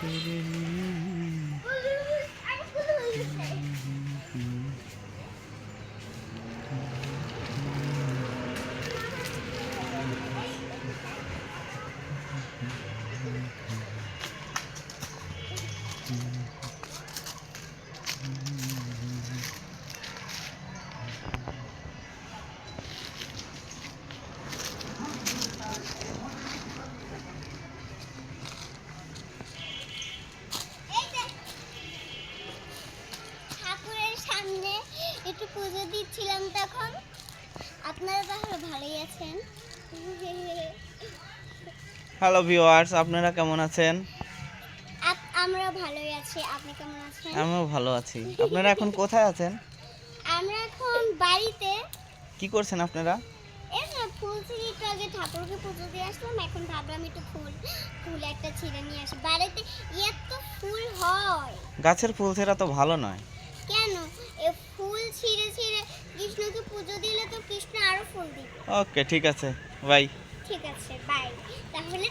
করে নিয়ে সামনে একটু পুজো দিচ্ছিলাম তখন। আপনারা তাহলে ভালোই আছেন। হ্যালো ভিউয়ার্স আপনারা কেমন আছেন? আমরা ভালোই আছি। আপনি কেমন আছেন? আমিও ভালো আছি। আপনারা এখন কোথায় আছেন? আমরা এখন বাড়িতে। কি করছেন আপনারা? এই না ফুল ছিঁড়ে একটু আগে ঠাকুরকে পুজো দিয়ে আসলাম এখন ভাবলাম একটু ফুল ফুল একটা ছিঁড়ে নিয়ে আসি। বাড়িতে এত ফুল হয়। গাছের ফুল ছেঁড়া তো ভালো নয়। ছিঁড়ে ছিঁড়ে কৃষ্ণকে পুজো দিলে তো কৃষ্ণ আরও ফুল দিবে। ওকে ঠিক আছে। বাই। ঠিক আছে বাই। তাহলে